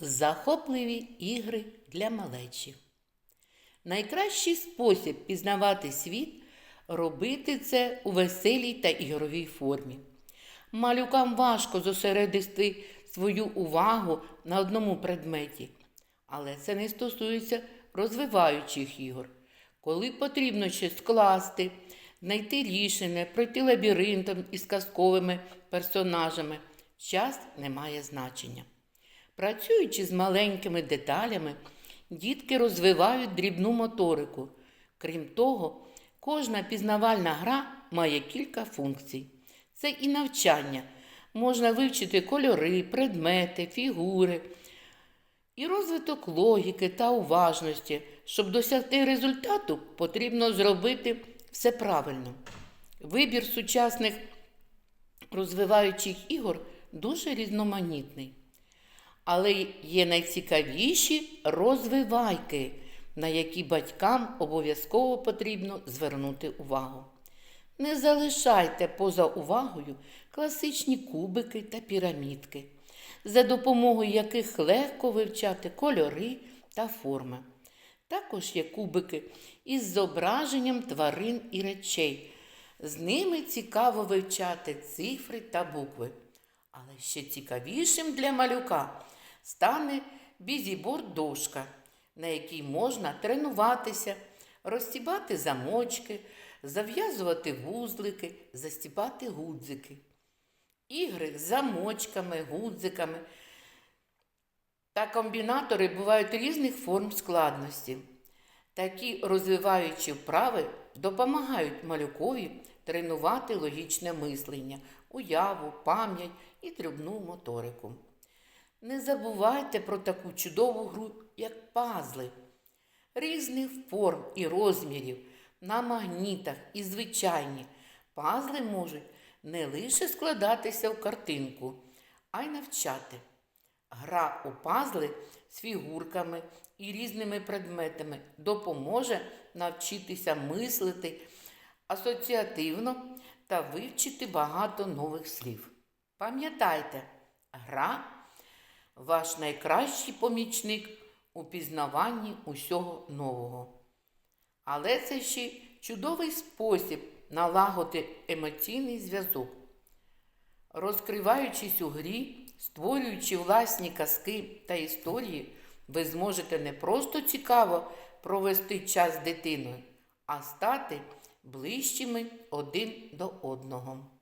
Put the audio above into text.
Захопливі ігри для малечі. Найкращий спосіб пізнавати світ робити це у веселій та ігровій формі. Малюкам важко зосередити свою увагу на одному предметі, але це не стосується розвиваючих ігор. Коли потрібно щось скласти, знайти рішення, пройти лабіринтом із казковими персонажами, час не має значення. Працюючи з маленькими деталями, дітки розвивають дрібну моторику. Крім того, кожна пізнавальна гра має кілька функцій. Це і навчання. Можна вивчити кольори, предмети, фігури, і розвиток логіки та уважності. Щоб досягти результату, потрібно зробити все правильно. Вибір сучасних розвиваючих ігор дуже різноманітний. Але є найцікавіші розвивайки, на які батькам обов'язково потрібно звернути увагу. Не залишайте поза увагою класичні кубики та пірамідки, за допомогою яких легко вивчати кольори та форми. Також є кубики із зображенням тварин і речей. З ними цікаво вивчати цифри та букви. Але ще цікавішим для малюка стане бізіборд дошка, на якій можна тренуватися, розстібати замочки, зав'язувати вузлики, застібати гудзики. Ігри з замочками, гудзиками та комбінатори бувають різних форм складності. Такі розвиваючі вправи допомагають малюкові тренувати логічне мислення, уяву, пам'ять і дрібну моторику. Не забувайте про таку чудову гру, як пазли, різних форм і розмірів, на магнітах і звичайні. Пазли можуть не лише складатися в картинку, а й навчати. Гра у пазли з фігурками і різними предметами допоможе навчитися мислити асоціативно та вивчити багато нових слів. Пам'ятайте, гра ваш найкращий помічник у пізнаванні усього нового. Але це ще чудовий спосіб налагодити емоційний зв'язок. Розкриваючись у грі, створюючи власні казки та історії, ви зможете не просто цікаво провести час з дитиною, а стати ближчими один до одного.